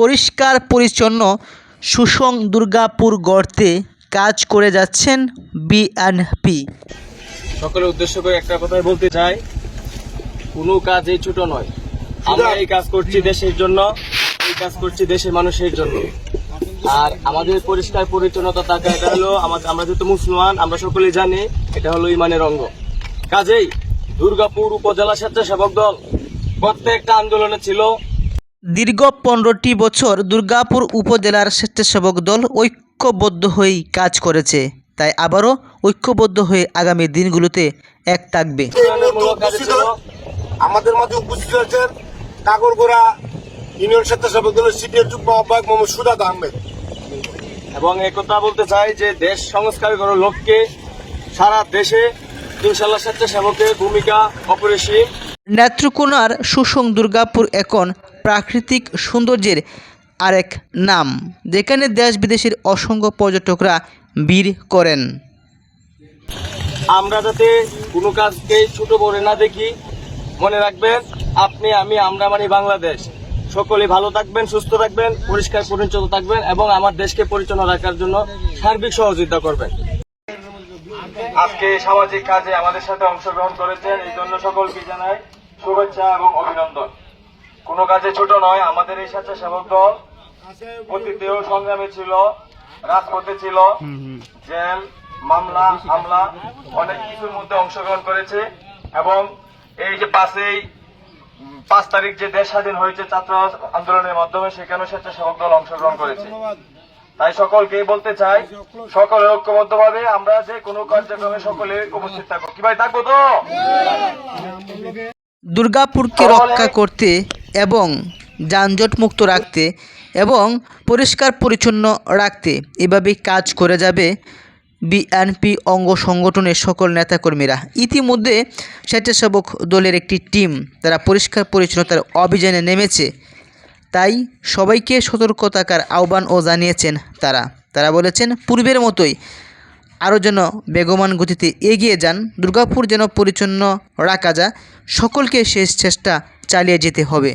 পরিষ্কার পরিচ্ছন্ন সুসং দুর্গাপুর গড়তে কাজ করে যাচ্ছেন বিএনপি সকলের উদ্দেশ্য করে একটা কথাই বলতে চাই, কোনো কাজই ছোট নয়। আমরা এই কাজ করছি দেশের জন্য, এই কাজ করছি দেশের মানুষের জন্য। আর আমাদের পরিষ্কার পরিচ্ছন্নতা থাকা, এটা হলো আমাদের, আমরা যেহেতু মুসলমান, আমরা সকলেই জানি, এটা হলো ইমানের অঙ্গ। কাজেই দুর্গাপুর উপজেলা স্বেচ্ছাসেবক দল প্রত্যেকটা আন্দোলনে ছিল। দীর্ঘ পনেরোটি বছর দুর্গাপুর উপজেলার স্বেচ্ছাসেবক দল ঐক্যবদ্ধ হয়েই কাজ করেছে। তাই আবারও ঐক্যবদ্ধ হয়ে আগামী দিনগুলোতে এক থাকবে। আমাদের মাঝে উপস্থিত আছেন কাকরগোড়া ইউনিয়ন স্বেচ্ছাসেবক দলের সিপিএর যুগ্ম আহ্বায়ক মোহাম্মদ সুদাদ আহমেদ। এবং একথা বলতে চাই যে দেশ সংস্কার করার লক্ষ্যে সারা দেশে ইনশাল্লাহ স্বেচ্ছাসেবকের ভূমিকা অপরিসীম। নেত্রকোনার সুসং দুর্গাপুর এখন প্রাকৃতিক সৌন্দর্যের আরেক নাম, যেখানে দেশ বিদেশের অসংখ্য পর্যটকরা ভিড় করেন। আমরা যাতে কোনো কাজকে ছোট বড় না দেখি, মনে রাখবেন, আপনি, আমি, আমরা মানে বাংলাদেশ। সকলে ভালো থাকবেন, সুস্থ থাকবেন, পরিষ্কার পরিচ্ছন্ন থাকবেন এবং আমার দেশকে পরিচ্ছন্ন রাখার জন্য সার্বিক সহযোগিতা করবেন। আজকে সামাজিক কাজে আমাদের সাথে অংশগ্রহণ করেছেন এই জন্য সকলকে জানাই শুভেচ্ছা এবং অভিনন্দন। কোনো কাজে ছোট নয় আমাদের এই স্বেচ্ছাসেবক দল অতীতেও সংগ্রামে ছিল রাজপথে ছিল জেল মামলা হামলা অনেক কিছুর মধ্যে অংশগ্রহণ করেছে এবং এই যে উম, পাঁচ তারিখ যে দেশ স্বাধীন হয়েছে ছাত্র আন্দোলনের মাধ্যমে সেখানেও স্বেচ্ছাসেবক দল অংশগ্রহণ করেছে। তাই সকলকে বলতে চাই সকলে ঐক্যবদ্ধভাবে আমরা যে কোনো কার্যক্রমে সকলে উপস্থিত থাকব কি ভাই থাকব তো? দুর্গাপুরকে রক্ষা করতে এবং যানজট মুক্ত রাখতে এবং পরিষ্কার পরিচ্ছন্ন রাখতে এভাবে কাজ করে যাবে বিএনপি অঙ্গ সংগঠনের সকল নেতাকর্মীরা। ইতিমধ্যে স্বেচ্ছাসেবক দলের একটি টিম তারা পরিষ্কার পরিচ্ছন্নতার অভিযানে নেমেছে। তাই সবাইকে সতর্ক থাকার আহ্বানও জানিয়েছেন তারা। তারা বলেছেন, পূর্বের মতোই আরও যেন বেগমান গতিতে এগিয়ে যান, দুর্গাপুর যেন পরিচ্ছন্ন রাখা যায়, সকলকে শেষ চেষ্টা চালিয়ে যেতে হবে।